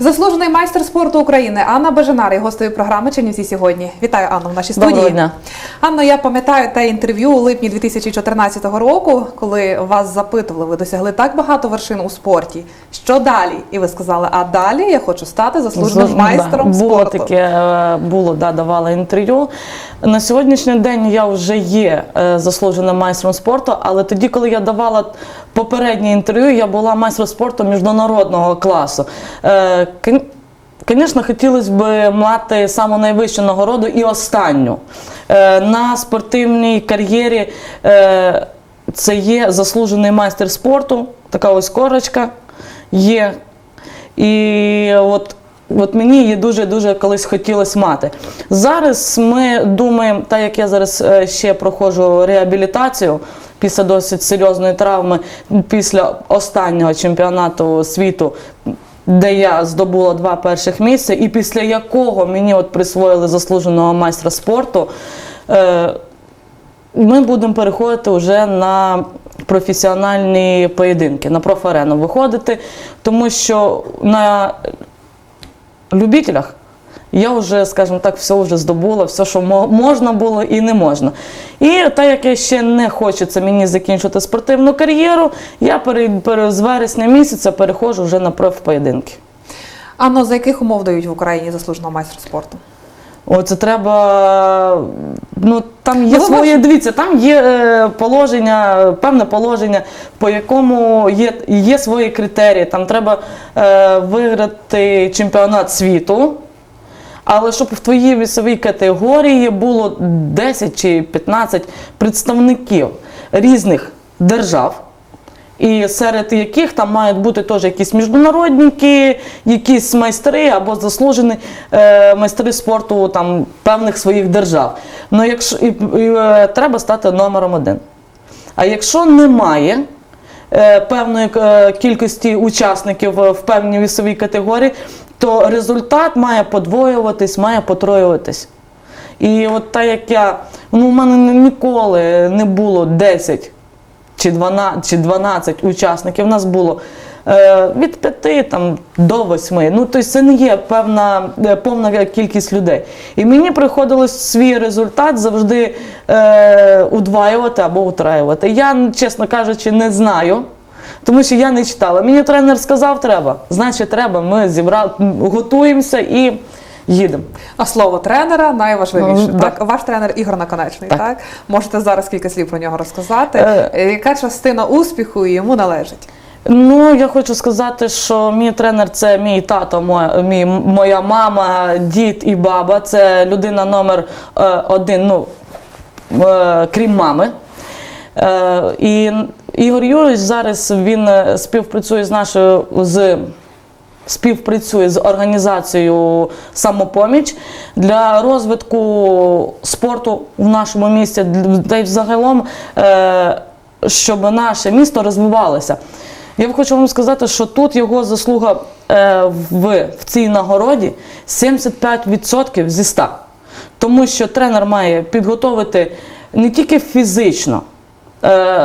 Заслужений майстер спорту України Анна Бежанар є гостею програми Чернівці сьогодні. Вітаю Анну в нашій студії. Доброго дня. Анно, я пам'ятаю те інтерв'ю у липні 2014 року, коли вас запитували, ви досягли так багато вершин у спорті. Що далі? І ви сказали, а далі я хочу стати заслуженим Злож- майстером да, було спорту. таке, е, було, да, давала інтерв'ю. На сьогоднішній день я вже є е, заслуженим майстром спорту, але тоді, коли я давала попереднє інтерв'ю, я була майстром спорту міжнародного класу. Е, Звісно, хотілося б мати саму найвищу нагороду і останню. Е, На спортивній кар'єрі е, це є заслужений майстер спорту, така ось корочка є. І от, от мені її дуже-дуже колись хотілося мати. Зараз ми думаємо, так як я зараз е, ще проходжу реабілітацію після досить серйозної травми, після останнього чемпіонату світу. Де я здобула два перших місця, і після якого мені от присвоїли заслуженого майстра спорту, е, ми будемо переходити вже на професіональні поєдинки, на профарену виходити, тому що на любителях я вже, скажімо так, все вже здобула, все, що мо- можна було і не можна. І так як я ще не хочеться мені закінчити спортивну кар'єру, я з вересня місяця переходжу вже на профпоєдинки. Анно, за яких умов дають в Україні заслуженого майстра спорту? О, це треба. Ну там є Ну, своє. Дивіться, там є е, положення, певне положення, по якому є, є свої критерії. Там треба е, виграти чемпіонат світу. Але щоб в твоїй вісовій категорії було 10 чи 15 представників різних держав, і серед яких там мають бути теж якісь міжнародники, якісь майстри або заслужені е, майстри спорту там певних своїх держав. Ну, якщо і, і, е, треба стати номером один. А якщо немає е, певної е, кількості учасників в певній вісовій категорії, то результат має подвоюватись, має потроюватись. І от так як я, ну, у мене ніколи не було 10 чи 12, чи 12 учасників, у нас було е, від 5 там, до 8. Ну, тобто це не є певна, е, повна кількість людей. І мені приходилось свій результат завжди е, удваювати або утраювати. Я, чесно кажучи, не знаю. Тому що я не читала. Мені тренер сказав, треба. Значить, треба. Ми зібрали, готуємося і їдемо. А слово тренера найважливіше. Ну, так, ваш тренер Ігор Наконечний. Так. Так. можете зараз кілька слів про нього розказати. Е, Яка частина успіху йому належить? Ну, я хочу сказати, що мій тренер це мій тато, моя, мій, моя мама, дід і баба. Це людина номер е, один, ну, е, крім мами. Е, і Ігор Юрійович зараз він е, співпрацює з нашою з. Співпрацює з організацією самопоміч для розвитку спорту в нашому місті, та й взагалом, е, щоб наше місто розвивалося. Я хочу вам сказати, що тут його заслуга е, в, цій нагороді 75% зі 100. Тому що тренер має підготовити не тільки фізично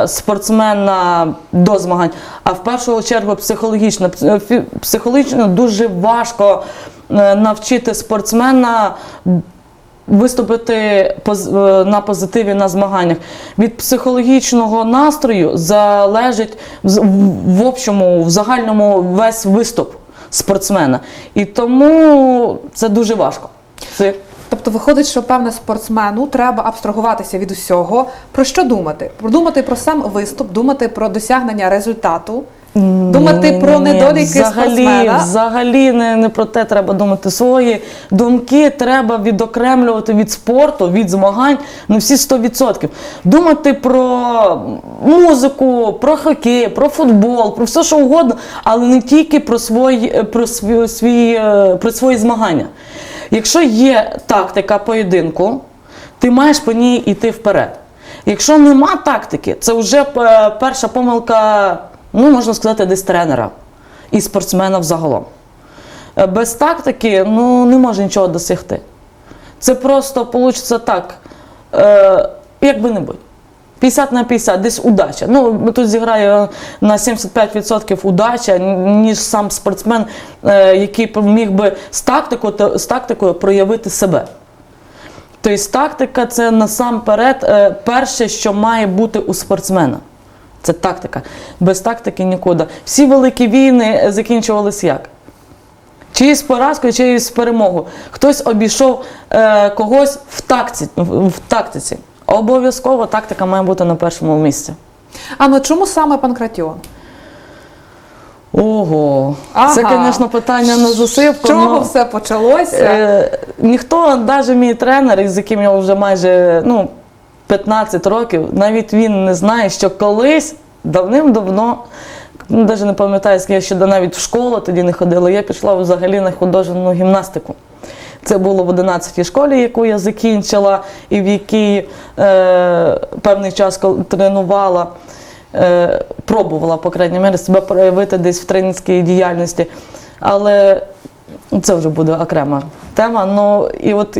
спортсмена до змагань, а в першу чергу психологічно. Психологічно дуже важко е, навчити спортсмена виступити е, на позитиві на змаганнях. Від психологічного настрою залежить в общому, в загальному весь виступ спортсмена. І тому це дуже важко. Тобто виходить, що певне спортсмену треба абстрагуватися від усього. Про що думати? Продумати про сам виступ, думати про досягнення результату, думати Ні, про недоліки взагалі, спортсмена. Взагалі не, не про те треба думати. Свої думки треба відокремлювати від спорту, від змагань на всі 100%. Думати про музику, про хокей, про футбол, про все що угодно, але не тільки про свої, про свої, свої, е, про свої змагання. Якщо є тактика поєдинку, ти маєш по ній йти вперед. Якщо нема тактики, це вже е, перша помилка, ну можна сказати, десь тренера і спортсмена взагалом. Е, Без тактики ну, не може нічого досягти. Це просто вийде так, е, як би не будь. 50 на 50, десь удача. Ну, тут зіграє на 75% удача, ніж сам спортсмен, е, який міг би з тактикою, з тактикою проявити себе. Тобто тактика це насамперед е, перше, що має бути у спортсмена. Це тактика. Без тактики нікуди. Всі великі війни закінчувалися як? Чи з поразкою, чи з перемогою. Хтось обійшов е, когось в тактиці. Обов'язково тактика має бути на першому місці. А ну чому саме панкратіон? Ого, Ага. це, звісно, питання на З засипку. чого но, все почалося? е, ніхто, навіть мій тренер, з яким я вже майже ну, 15 років, навіть він не знає, що колись давним-давно, ну, навіть не пам'ятаю, я ще навіть в школу тоді не ходила, я пішла взагалі на художню гімнастику. Це було в 11 школі, яку я закінчила, і в якій е, певний час тренувала, е, пробувала, по крайній мірі, себе проявити десь в тренерській діяльності. Але це вже буде окрема тема. Ну, і от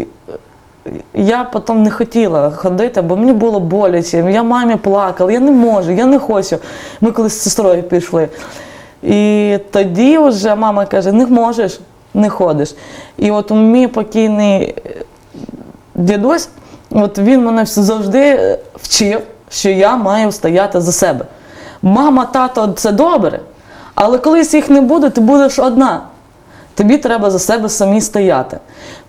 я потім не хотіла ходити, бо мені було боляче. Я мамі плакала, я не можу, я не хочу. Ми колись з сестрою пішли. І тоді вже мама каже: не можеш, не ходиш. І от мій покійний е, дідусь, от він мене завжди е, вчив, що я маю стояти за себе. Мама, тато, це добре, але колись їх не буде, ти будеш одна. Тобі треба за себе самі стояти.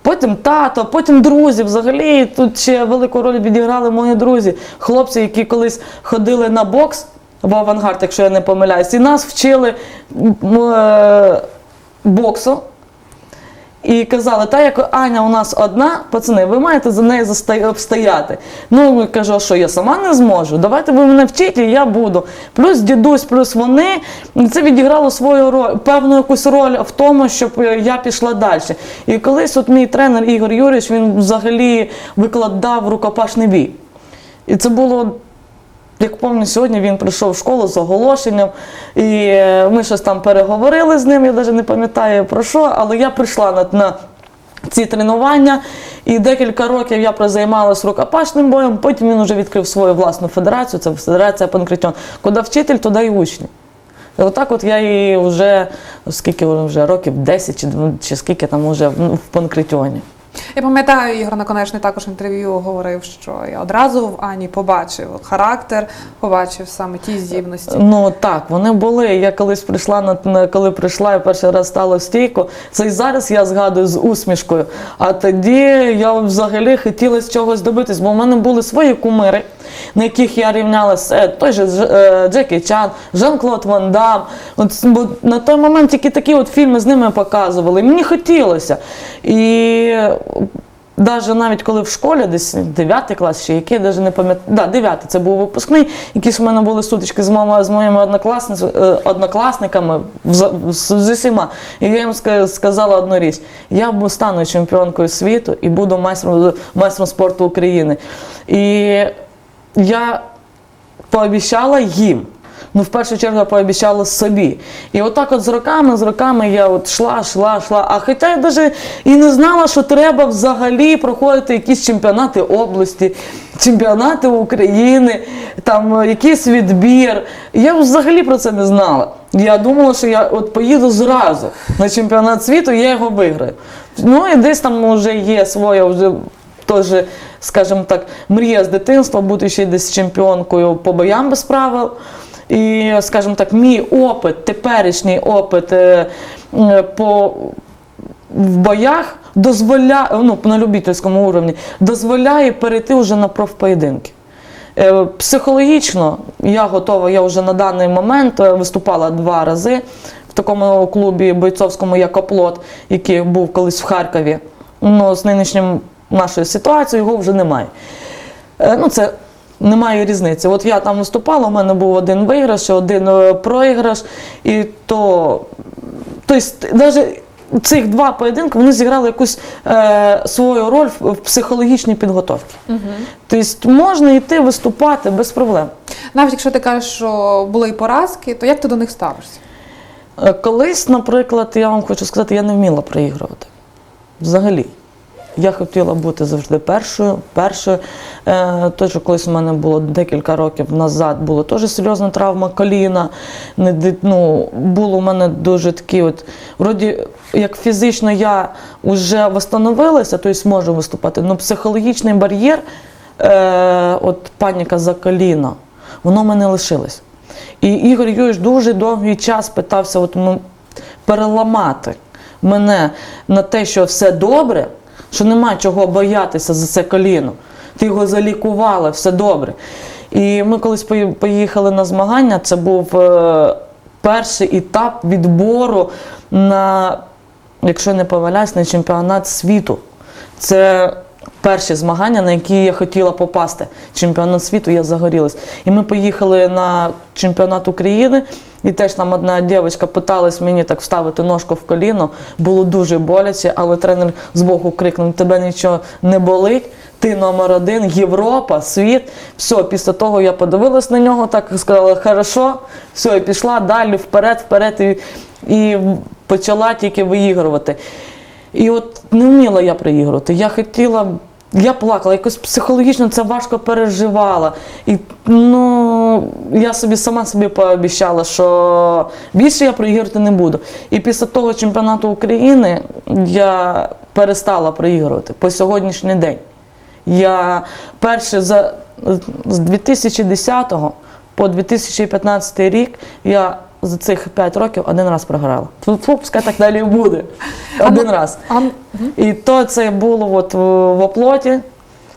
Потім тато, потім друзі. Взагалі тут ще велику роль відіграли мої друзі, хлопці, які колись ходили на бокс в авангард, якщо я не помиляюсь, і нас вчили е, боксу. І казали, та як Аня у нас одна, пацани, ви маєте за нею обстояти. Ну, я кажу, що я сама не зможу. Давайте ви мене вчіть, і я буду. Плюс дідусь, плюс вони. Це відіграло свою роль, певну якусь роль в тому, щоб е, я пішла далі. І колись от мій тренер Ігор Юрійович, він взагалі викладав рукопашний бій. І це було як пам'ятаю, сьогодні він прийшов в школу з оголошенням, і е, ми щось там переговорили з ним, я навіть не пам'ятаю про що, але я прийшла на, на ці тренування, і декілька років я прозаймалась рукопашним боєм, потім він вже відкрив свою власну федерацію, це Федерація Панкратіон. Куди вчитель, туди і учні. І отак от я і вже, скільки вже років, 10 чи, чи скільки там вже в, Панкратіоні. Я пам'ятаю, Ігор Наконечний також інтерв'ю говорив, що я одразу в Ані побачив характер, побачив саме ті здібності. Ну так, вони були. Я колись прийшла на коли прийшла, я перший раз стала стійко. Це і зараз я згадую з усмішкою. А тоді я взагалі хотіла з чогось добитись, бо в мене були свої кумири, на яких я рівнялася. Е, Той же е, Джекі Чан, Жан-Клод Ван Дам. От, бо на той момент тільки такі от фільми з ними показували. Мені хотілося. І Даже навіть коли в школі, десь 9 клас, чи який, навіть не пам'ятаю, да, 9 це був випускний, якісь у мене були сутички з, моїми, з моїми е, однокласниками вза- з, з усіма. І я їм сказала одну річ: я стану чемпіонкою світу і буду майстром, майстром спорту України. І я пообіцяла їм. Ну, в першу чергу я пообіцяла собі. І отак от з роками, з роками я от йшла, йшла, йшла. А хоча я навіть і не знала, що треба взагалі проходити якісь чемпіонати області, чемпіонати України, там е, якийсь відбір. Я взагалі про це не знала. Я думала, що я от поїду зразу на чемпіонат світу, я його виграю. Ну і десь там вже є своя вже теж, скажімо так, мрія з дитинства бути ще десь чемпіонкою по боям без правил. І, скажімо так, мій опит, теперішній опит е, по в боях дозволяє, ну, на любительському уровні, дозволяє перейти вже на профпоєдинки. Е, Психологічно я готова, я вже на даний момент е, виступала два рази в такому клубі бойцовському як оплот, який був колись в Харкові. Ну, з нинішнім нашою ситуацією його вже немає. Е, Ну, це немає різниці. От я там виступала, у мене був один виграш, один е, проіграш, і то. Тобто, навіть цих два поєдинки вони зіграли якусь е, свою роль в, психологічній підготовці. Тобто можна йти виступати без проблем. Навіть якщо ти кажеш, що були і поразки, то як ти до них ставишся? Е, Колись, наприклад, я вам хочу сказати, я не вміла проігрувати. Взагалі. Я хотіла бути завжди першою. першою. Е, теж колись у мене було декілька років назад, була теж серйозна травма коліна. Не, ну, було у мене дуже такі, от, вроді, як фізично я вже встановилася, тобто можу виступати, але психологічний бар'єр, е, от паніка за коліна, воно в мене лишилось. І Ігор Юрійович дуже довгий час питався от, ну, переламати мене на те, що все добре, що нема чого боятися за це коліно. Ти його залікувала, все добре. І ми колись поїхали на змагання. Це був е, перший етап відбору на, якщо не помиляюсь, на чемпіонат світу. Це перші змагання, на які я хотіла попасти. Чемпіонат світу, я загорілась. І ми поїхали на чемпіонат України, і теж там одна дівчинка питалась мені так вставити ножку в коліно. Було дуже боляче, але тренер збоку крикнув: тебе нічого не болить. Ти номер один, Європа, світ. Все, після того я подивилась на нього, так сказала, хорошо, все, і пішла далі, вперед, вперед, і, і почала тільки виігрувати. І от не вміла я приігрувати. Я хотіла, я плакала, якось психологічно це важко переживала. І ну, я собі сама собі пообіцяла, що більше я проігрувати не буду. І після того чемпіонату України я перестала проігрувати по сьогоднішній день. Я перше за з 2010 по 2015 рік я за цих 5 років один раз програла. Фу, пускай так далі і буде. Один раз. А, І то це було от в, оплоті,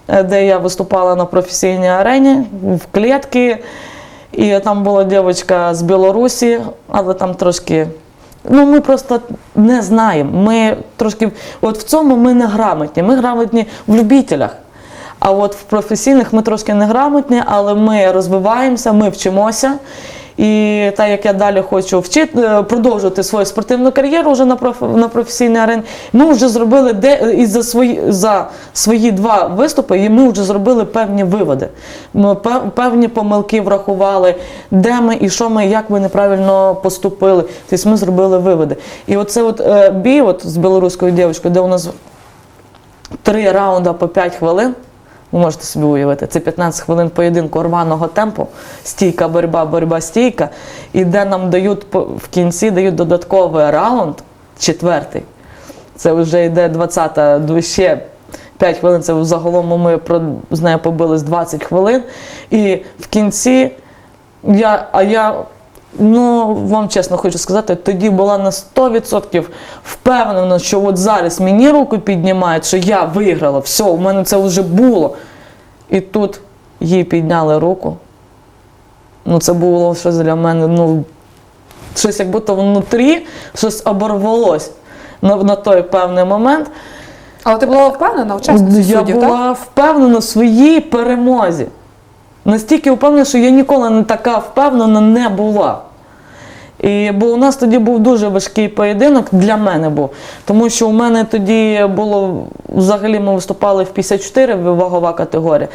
е, де я виступала на професійній арені, в клітки. І там була дівчинка з Білорусі, але там трошки. Ну, ми просто не знаємо. Ми трошки, от в цьому ми не грамотні. Ми грамотні в любителях. А от в професійних ми трошки не грамотні, але ми розвиваємося, ми вчимося. І так як я далі хочу вчити, е, продовжувати свою спортивну кар'єру вже на проф, на професійній арені, ми вже зробили де і за свої за свої два виступи, і ми вже зробили певні виводи. Ми пев- певні помилки врахували, де ми і що ми, як ми неправильно поступили. Тобто ми зробили виводи. І оце от е, бій от з білоруською дівчинкою, де у нас три раунди по 5 хвилин. Ви можете собі уявити, це 15 хвилин поєдинку рваного темпу, стійка, боротьба, боротьба, стійка. І де нам дають в кінці дають додатковий раунд, четвертий. Це вже йде 20-та, ще 5 хвилин. Це загалом ми з нею побились 20 хвилин. І в кінці я, а я, ну вам чесно хочу сказати, тоді була на 100% впевнена, що от зараз мені руку піднімають, що я виграла, все, у мене це вже було. І тут їй підняли руку. Ну, це було щось для мене, ну, щось як будто внутрі щось оборвалось на, на той певний момент. але ти була впевнена в чесності Я суддів, була так? впевнена в своїй перемозі. Настільки впевнена, що я ніколи не така впевнена не була. І, бо у нас тоді був дуже важкий поєдинок для мене був. Тому що у мене тоді було взагалі ми виступали в 54 вагова категорія.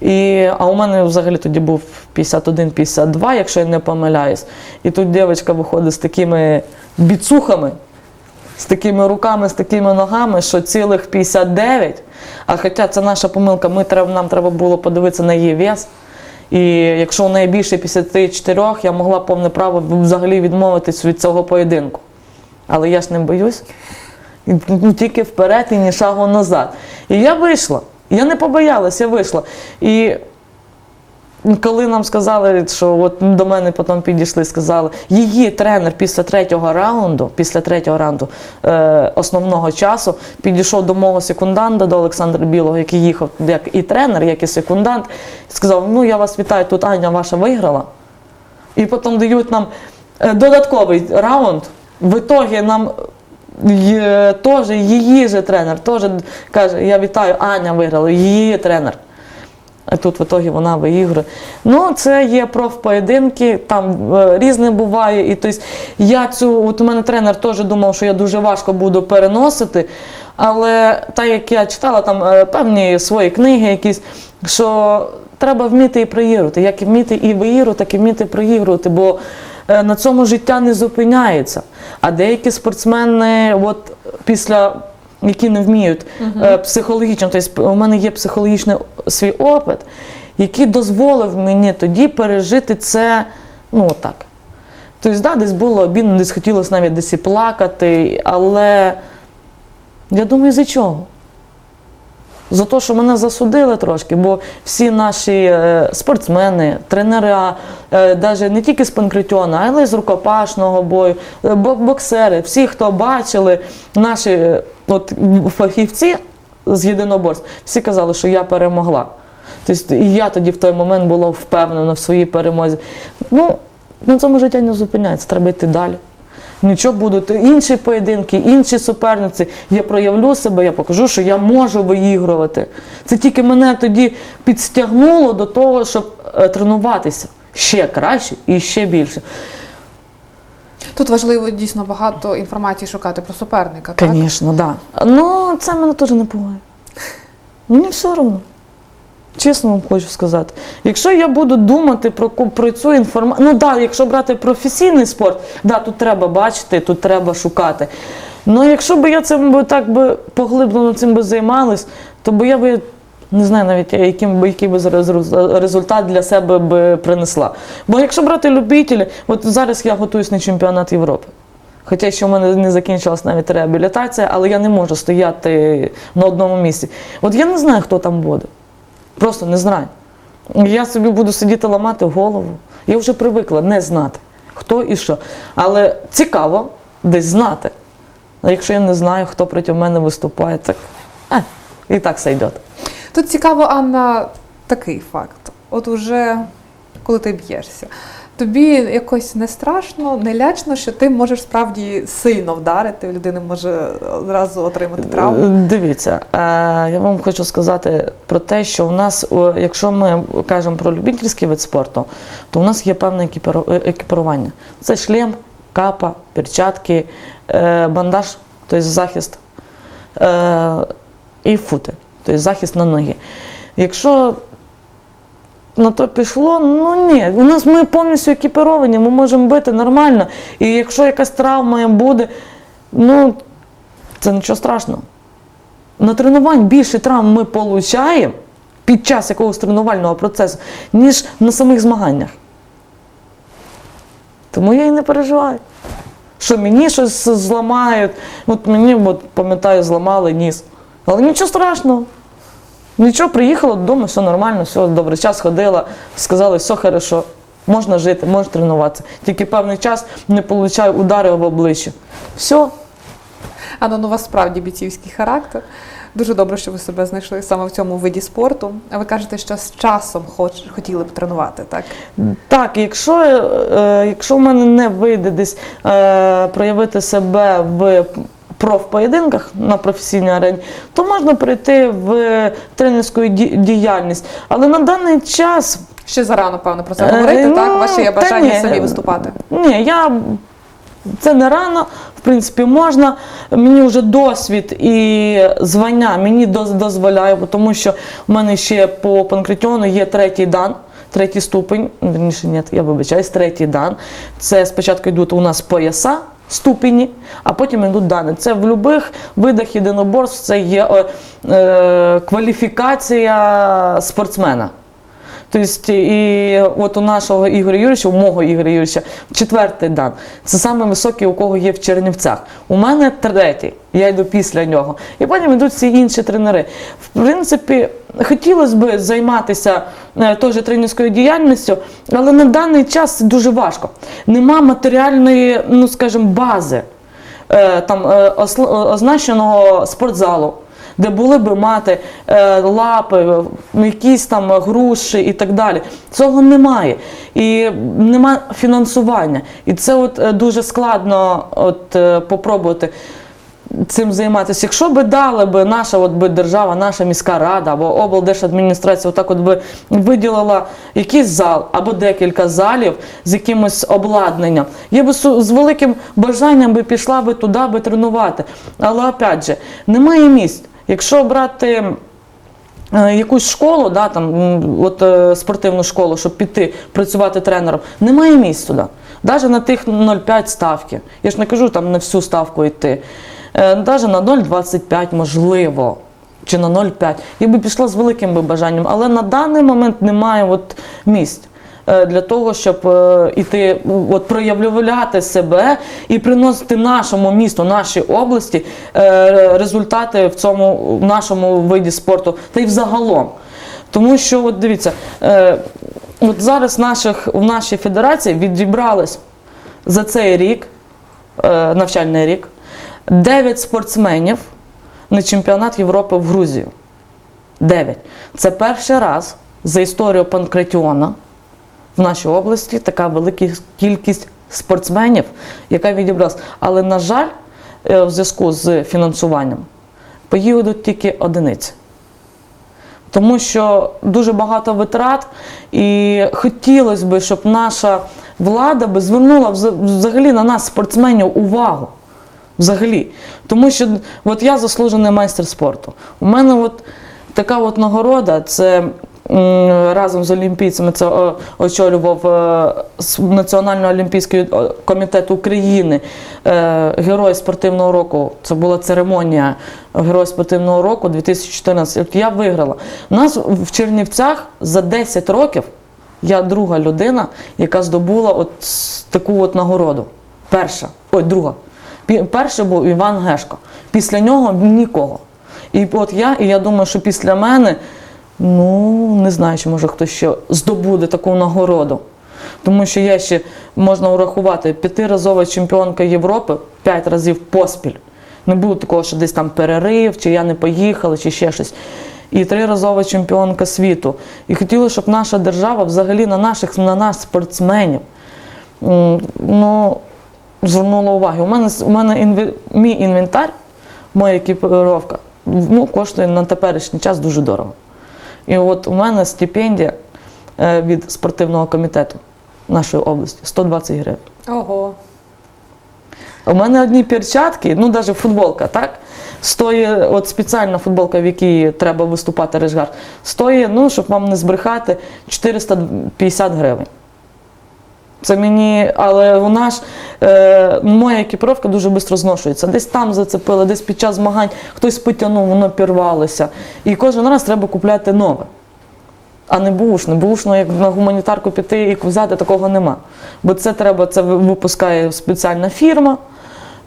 І, а у мене взагалі тоді був 51-52, якщо я не помиляюсь. І тут дівчинка виходить з такими біцухами, з такими руками, з такими ногами, що цілих 59. А хоча це наша помилка, ми, нам треба було подивитися на її вес. І якщо у неї більше 54, я могла повне право взагалі відмовитись від цього поєдинку. Але я ж не боюсь. Ну, Тільки вперед і ні шагу назад. І я вийшла. Я не побоялася, я вийшла. І коли нам сказали, що от до мене потім підійшли, сказали, її тренер після третього раунду, після третього раунду е, основного часу, підійшов до мого секунданта, до Олександра Білого, який їхав як і тренер, як і секундант, сказав: Ну, я вас вітаю, тут Аня ваша виграла. І потім дають нам е, додатковий раунд. В ітогі нам е, теж її же тренер теж каже: Я вітаю, Аня виграла, її тренер. А тут в ітогі вона виігрує. Ну, це є профпоєдинки, там е, різне буває. І тобто, я цю, от у мене тренер теж думав, що я дуже важко буду переносити. Але так як я читала там е, певні свої книги, якісь, що треба вміти і проігрувати. Як і вміти і виігрувати, так і вміти проігрувати. Бо е, на цьому життя не зупиняється. А деякі спортсмени, от після які не вміють е, психологічно, тобто у мене є психологічний свій опит, який дозволив мені тоді пережити це, ну так. Тобто, да, десь було обідно, десь хотілося навіть десь і плакати, але я думаю, за чого? За те, що мене засудили трошки, бо всі наші е, спортсмени, тренера, е, навіть не тільки з панкратіона, але й з рукопашного бою, е, бо- боксери, всі, хто бачили, наші е, от, фахівці з єдиноборств, всі казали, що я перемогла. Тобто, і я тоді в той момент була впевнена в своїй перемозі. Ну, на цьому життя не зупиняється, треба йти далі. Нічого будуть інші поєдинки, інші суперниці. Я проявлю себе, я покажу, що я можу виігрувати. Це тільки мене тоді підстягнуло до того, щоб е, тренуватися ще краще і ще більше. Тут важливо дійсно багато інформації шукати про суперника. Так? Звісно, так. Да. Ну, це мене теж не пугає. Мені все одно. Чесно вам хочу сказати. Якщо я буду думати про, про цю інформацію, ну так, да, якщо брати професійний спорт, да, тут треба бачити, тут треба шукати. Ну якщо б я цим би так би поглиблено цим би займалась, то би я би не знаю навіть, яким би який би результат для себе би принесла. Бо якщо брати любителі, от зараз я готуюсь на чемпіонат Європи. Хоча ще в мене не закінчилась навіть реабілітація, але я не можу стояти на одному місці. От я не знаю, хто там буде. Просто не знаю. Я собі буду сидіти ламати голову. Я вже привикла не знати, хто і що. Але цікаво десь знати. А якщо я не знаю, хто проти мене виступає, так е, і так все йде. Тут цікаво, Анна, такий факт. От уже коли ти б'єшся, тобі якось не страшно, не лячно, що ти можеш справді сильно вдарити, людина може одразу отримати травму. Е, Дивіться, е, я вам хочу сказати про те, що у нас, якщо ми кажемо про любительський вид спорту, то у нас є певне е, екіпірування. Це шлем, капа, перчатки, бандаж, тобто захист, і фути, тобто захист на ноги. Якщо на то пішло, ну ні, у нас ми повністю екіпіровані, ми можемо бити нормально. І якщо якась травма буде, ну це нічого страшного. На тренувань більше травм ми отримуємо під час якогось тренувального процесу, ніж на самих змаганнях. Тому я і не переживаю. Що мені щось зламають. От мені, от, пам'ятаю, зламали ніс. Але нічого страшного. Нічого, приїхала додому, все нормально, все добре. Час ходила, сказали, все хорошо, можна жити, можна тренуватися. Тільки певний час не получаю удари в обличчя. Все, Анна, ну у вас справді бійцівський характер. Дуже добре, що ви себе знайшли саме в цьому виді спорту. А ви кажете, що з часом хоч, хотіли б тренувати, так? Так, якщо, е, якщо в мене не вийде десь е, проявити себе в профпоєдинках на професійній арені, то можна прийти в тренерську діяльність. Але на даний час Ще зарано, певно, про це Е, говорити, ну, так? Ваше є бажання самі виступати. ні, я. Це не рано, в принципі, можна. Мені вже досвід і звання мені доз- дозволяє, тому що в мене ще по панкратіону є третій дан, третій ступень. Вірніше, ні, я вибачаюсь, третій дан. Це спочатку йдуть у нас пояса. Ступені, а потім йдуть дані. Це в будь-яких видах єдиноборств це є е, е, кваліфікація спортсмена. Тобто, і от у нашого Ігоря Юрійовича, у мого Ігоря Юрійовича, четвертий дан. Це саме високий, у кого є в Чернівцях. У мене третій. Я йду після нього. І потім йдуть всі інші тренери. В принципі, хотілося б займатися е, теж тренерською діяльністю, але на даний час дуже важко. Нема матеріальної, ну скажімо, бази е, там е, означеного спортзалу. Де були би мати е, лапи, е, якісь там груші і так далі. Цього немає. І нема фінансування. І це от е, дуже складно от, е, попробувати цим займатися. Якщо би дали би наша от би держава, наша міська рада або облдержадміністрація, отак от би виділила якийсь зал або декілька залів з якимось обладнанням, я би з великим бажанням би пішла би туди би тренувати. Але опять же, немає місць. Якщо брати е, якусь школу, да, там, от, е, спортивну школу, щоб піти працювати тренером, немає місць туди. Навіть на тих 0,5 ставки. Я ж не кажу там на всю ставку йти. навіть на 0,25 можливо. Чи на 0,5. Я би пішла з великим би бажанням, але на даний момент немає от місць е, для того, щоб е, іти, от проявляти себе і приносити нашому місту, нашій області е, результати в цьому в нашому виді спорту та й взагалом. Тому що, от дивіться, е, от зараз наших, в нашій федерації відібрались за цей рік, е, навчальний рік, 9 спортсменів на чемпіонат Європи в Грузію. 9. Це перший раз за історію панкратіона в нашій області така велика кількість спортсменів, яка відібралась. Але, на жаль, е, в зв'язку з фінансуванням поїдуть тільки одиниці. Тому що дуже багато витрат, і хотілося б, щоб наша влада би звернула взагалі на нас, спортсменів, увагу. Взагалі. Тому що от я заслужений майстер спорту. У мене от така от нагорода, це разом з олімпійцями це очолював е, Національний олімпійський е, комітет України, е, Герой спортивного року. Це була церемонія Герой спортивного року 2014. Я виграла. У нас в Чернівцях за 10 років я друга людина, яка здобула от таку от нагороду. Перша, ой, друга. Перший був Іван Гешко. Після нього нікого. І от я, і я думаю, що після мене, ну не знаю, чи може хтось ще здобуде таку нагороду. Тому що я ще можна урахувати п'ятиразова чемпіонка Європи п'ять разів поспіль. Не було такого, що десь там перерив, чи я не поїхала, чи ще щось. І триразова чемпіонка світу. І хотіли, щоб наша держава взагалі на наших на нас спортсменів ну, звернула увагу. У мене, у мене інві- мій інвентар, моя екіпіровка, ну, коштує на теперішній час дуже дорого. І от у мене стипендія е, від спортивного комітету нашої області 120 гривень. Ого. У мене одні перчатки, ну навіть футболка, так? Стоїть от спеціальна футболка, в якій треба виступати Режгар, стоїть, ну, щоб вам не збрехати, 450 гривень. Це мені, але вона ж, е, моя екіпіровка дуже швидко зношується. Десь там зацепили, десь під час змагань хтось потягнув, воно пірвалося. І кожен раз треба купляти нове. А не бушно. Бушно, як на гуманітарку піти і взяти, такого нема. Бо це треба, це випускає спеціальна фірма,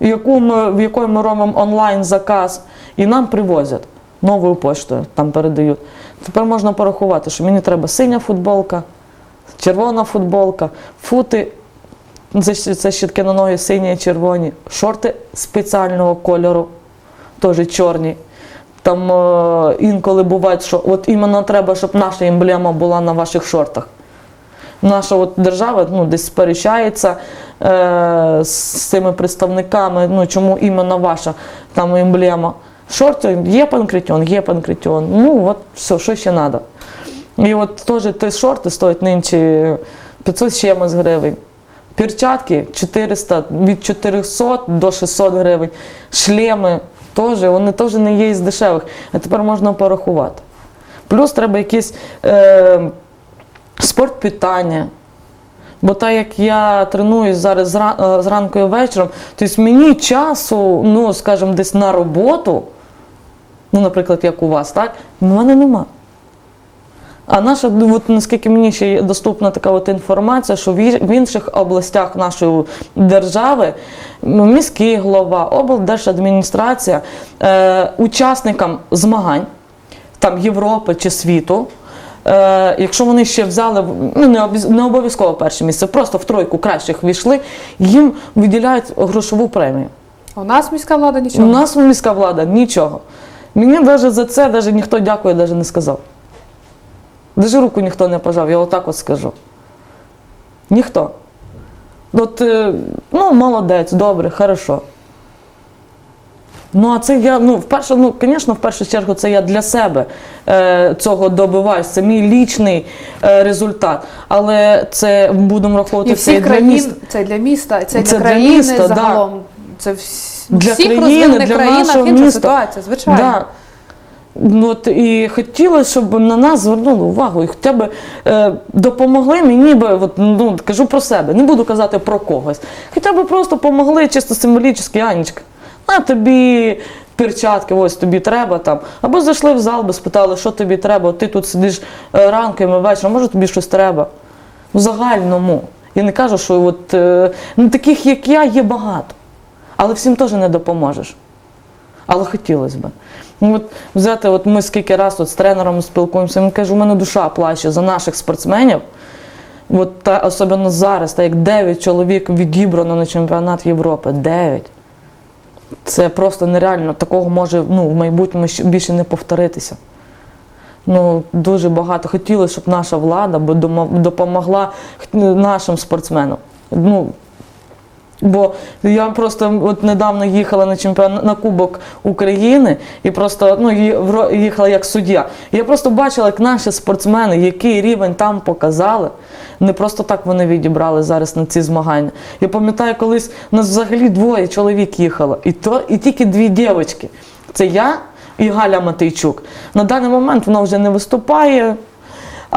в яку ми, в якої ми робимо онлайн заказ, і нам привозять новою поштою, там передають. Тепер можна порахувати, що мені треба синя футболка, червона футболка, фути. Це, щ- це щітки на ноги сині і червоні, шорти спеціального кольору, теж чорні. Там е, інколи буває, що от іменно треба, щоб наша емблема була на ваших шортах. Наша от держава ну, десь сперечається е, з цими представниками, ну, чому іменно ваша там емблема. Шорти є панкретіон, є панкретіон. Ну от все, що ще треба. І от теж ті шорти стоять нинче 500 з чимось гривень. Перчатки 400, від 400 до 600 гривень. Шлеми теж, вони теж не є із дешевих. А тепер можна порахувати. Плюс треба якийсь е, спорт. Бо так як я тренуюсь зараз е, зранку і вечором, тобто мені часу, ну, скажімо, десь на роботу, ну, наприклад, як у вас, так, в мене нема. А наша, ну, от наскільки мені ще є доступна така от інформація, що в інших областях нашої держави ну, міський голова, облдержадміністрація е, учасникам змагань там Європи чи світу. Е, якщо вони ще взяли ну, не, обов'язково перше місце, просто в тройку кращих війшли, їм виділяють грошову премію. У нас міська влада У нічого. нас міська влада нічого. Мені навіть за це навіть ніхто дякую навіть не сказав. Даже руку ніхто не пожав, я отак от скажу. Ніхто. От, е, ну, молодець, добре, хорошо. Ну, а це я, ну, вперше, ну, звісно, в першу чергу, це я для себе е, цього добиваюсь. Це мій лічний е, результат. Але це будемо рахувати І це і для країн, міста. це для міста, це, Це для для країни міста, да. Це вс... Для всіх країни, для країнах нашого інша міста. ситуація, звичайно. Да. Ну, От, і хотілося, щоб на нас звернули увагу і хоча б е, допомогли мені би, от, ну, кажу про себе, не буду казати про когось. Хоча б просто допомогли чисто символічно, Анечка. на тобі перчатки, ось тобі треба там. Або зайшли в зал, би спитали, що тобі треба, ти тут сидиш е, ранком і вечором, може тобі щось треба? В загальному. Я не кажу, що от, е, ну, таких, як я, є багато. Але всім теж не допоможеш. Але хотілося б. Ну, от взяти, от ми скільки раз от з тренером спілкуємося, він каже, у мене душа плаче за наших спортсменів. От та, особливо зараз, так як 9 чоловік відібрано на чемпіонат Європи. 9. Це просто нереально. Такого може ну, в майбутньому більше не повторитися. Ну, дуже багато. Хотілося, щоб наша влада допомогла нашим спортсменам. Ну, Бо я просто от недавно їхала на чемпіон на Кубок України і просто ну, їхала як суддя. Я просто бачила, як наші спортсмени, який рівень там показали. Не просто так вони відібрали зараз на ці змагання. Я пам'ятаю, колись нас взагалі двоє чоловік їхало, і то і тільки дві дівчатки. Це я і Галя Матейчук. На даний момент вона вже не виступає.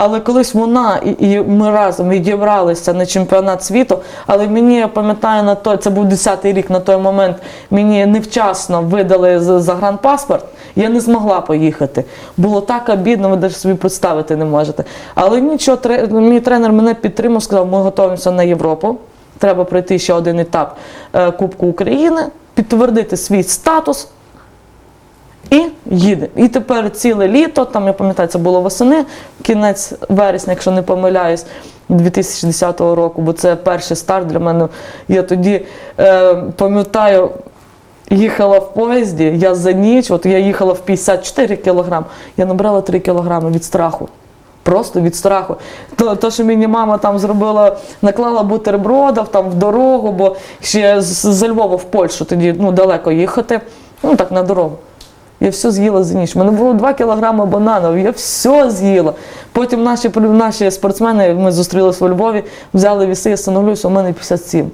Але колись вона і, ми разом відібралися на чемпіонат світу. Але мені я пам'ятаю на той, це був 10-й рік на той момент. Мені невчасно видали загранпаспорт. Я не змогла поїхати. Було так обідно, ви навіть собі представити не можете. Але нічого, мій тренер мене підтримав, сказав, ми готуємося на Європу. Треба пройти ще один етап е, Кубку України, підтвердити свій статус. І їде. І тепер ціле літо, там я пам'ятаю, це було восени, кінець вересня, якщо не помиляюсь, 2010 року, бо це перший старт для мене. Я тоді е, пам'ятаю, їхала в поїзді, я за ніч, от я їхала в 54 кілограм, я набрала 3 кілограми від страху. Просто від страху. То, то, що мені мама там зробила, наклала бутербродів там в дорогу, бо ще з, з Львова в Польщу тоді ну, далеко їхати, ну так на дорогу. Я все з'їла за ніч. У мене було 2 кілограми бананів, я все з'їла. Потім наші, наші спортсмени, ми зустрілися у Львові, взяли віси, я становлюся, у мене 57.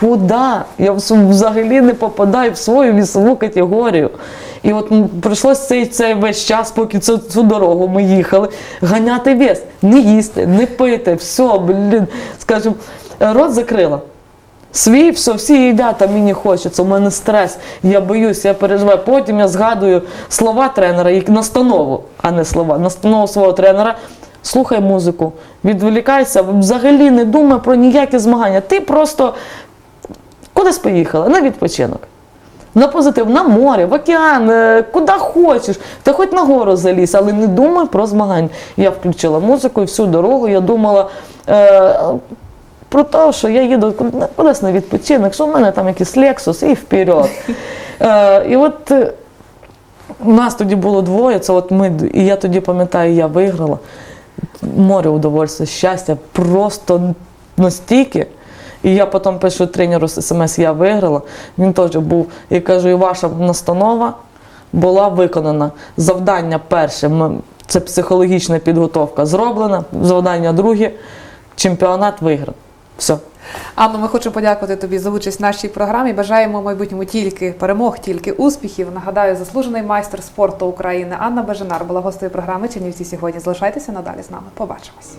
Куди? Я взагалі не попадаю в свою вісову категорію. І от прийшлося цей, цей весь час, поки цю, цю дорогу ми їхали, ганяти вес, не їсти, не пити, все, блін, скажімо, рот закрила. Свій, все, всі їдять, а мені хочеться, у мене стрес, я боюсь, я переживаю. Потім я згадую слова тренера, як настанову, а не слова, настанову свого тренера. Слухай музику, відволікайся, взагалі не думай про ніякі змагання. Ти просто кудись поїхала на відпочинок. На позитив, на море, в океан, е, куди хочеш, та хоч на гору залізь, але не думай про змагання. Я включила музику і всю дорогу я думала е, про те, що я їду куди- кудись на відпочинок, що в мене там якийсь Lexus і вперед. Е, і от е, у нас тоді було двоє, це от ми, і я тоді пам'ятаю, я виграла. Море удовольствия, щастя, просто настільки. І я потім пишу тренеру з смс, я виграла. Він теж був. І кажу, і ваша настанова була виконана. Завдання перше це психологічна підготовка зроблена. Завдання друге чемпіонат виграв. Все. Анно, ми хочемо подякувати тобі за участь в нашій програмі. Бажаємо майбутньому тільки перемог, тільки успіхів. Нагадаю, заслужений майстер спорту України Анна Бажанар була гостею програми Чернівці сьогодні. Залишайтеся надалі з нами. Побачимось.